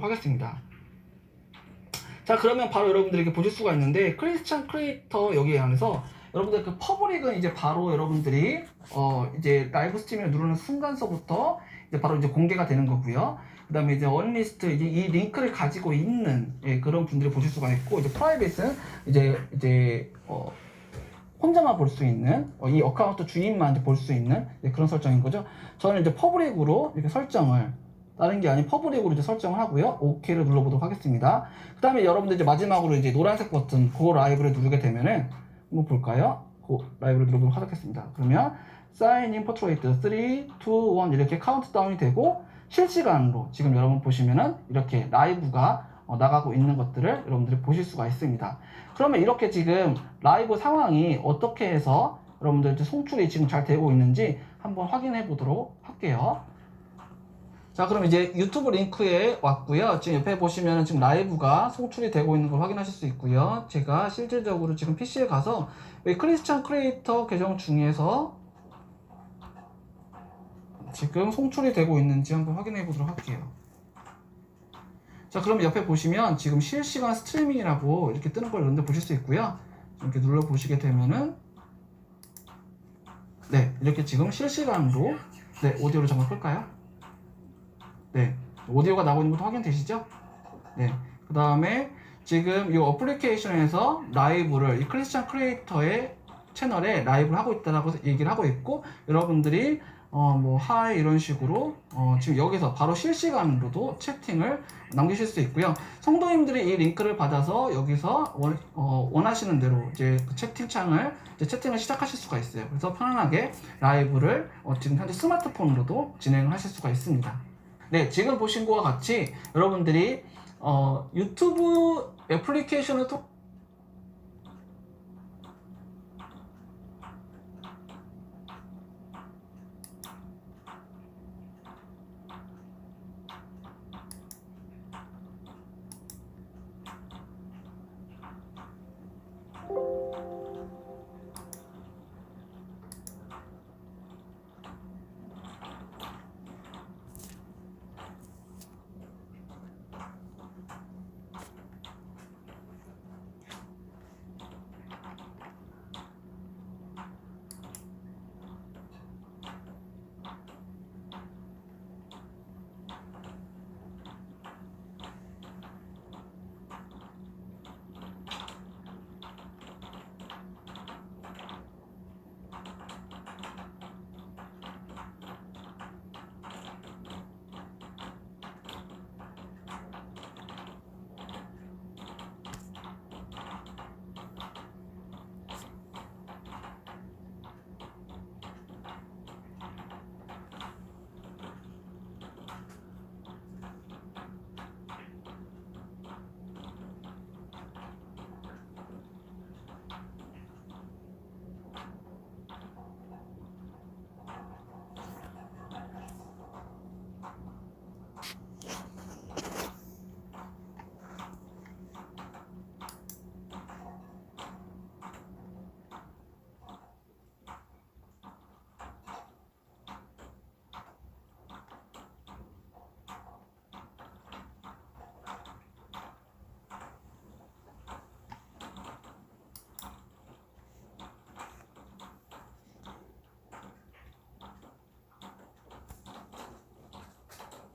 하겠습니다. 자 그러면 바로 여러분들이 이렇게 보실 수가 있는데 크리스찬 크리에이터 여기 안에서 여러분들 그 퍼블릭은 이제 바로 여러분들이 어 이제 라이브 스트리밍을 누르는 순간서부터 이제 바로 이제 공개가 되는 거고요. 그다음에 이제 원리스트 이제 이 링크를 가지고 있는 예, 그런 분들이 보실 수가 있고 이제 프라이빗은 이제 이제 어 혼자만 볼 수 있는 어, 이 어카운트 주인만 볼 수 있는 예, 그런 설정인 거죠. 저는 이제 퍼블릭으로 이렇게 설정을 다른 게 아닌 퍼블릭으로 이제 설정을 하고요. OK를 눌러보도록 하겠습니다. 그 다음에 여러분들 이제 마지막으로 이제 노란색 버튼 고 라이브를 누르게 되면은 한번 볼까요? 고 라이브를 누르도록 하겠습니다. 그러면 사인 인 포트레이트 3, 2, 1 이렇게 카운트다운이 되고 실시간으로 지금 여러분 보시면은 이렇게 라이브가 어, 나가고 있는 것들을 여러분들이 보실 수가 있습니다. 그러면 이렇게 지금 라이브 상황이 어떻게 해서 여러분들 송출이 지금 잘 되고 있는지 한번 확인해 보도록 할게요. 자, 그럼 이제 유튜브 링크에 왔고요. 지금 옆에 보시면 지금 라이브가 송출이 되고 있는 걸 확인하실 수 있고요. 제가 실질적으로 지금 PC에 가서 이 크리스찬 크리에이터 계정 중에서 지금 송출이 되고 있는지 한번 확인해 보도록 할게요. 자, 그럼 옆에 보시면 지금 실시간 스트리밍이라고 이렇게 뜨는 걸 여러분들 보실 수 있고요. 이렇게 눌러 보시게 되면은 네, 이렇게 지금 실시간으로 네, 오디오를 잠깐 끌까요? 네, 오디오가 나오고 있는 것도 확인되시죠? 네, 그 다음에 지금 이 어플리케이션에서 라이브를 이 크리스찬 크리에이터의 채널에 라이브를 하고 있다라고 얘기를 하고 있고 여러분들이 어뭐 하이 이런 식으로 어 지금 여기서 바로 실시간으로도 채팅을 남기실 수 있고요. 성도님들이 이 링크를 받아서 여기서 원, 어, 원하시는 대로 이제 그 채팅창을 이제 채팅을 시작하실 수가 있어요. 그래서 편안하게 라이브를 어, 지금 현재 스마트폰으로도 진행을 하실 수가 있습니다. 네, 지금 보신 것과 같이 여러분들이 어, 유튜브 애플리케이션을 통-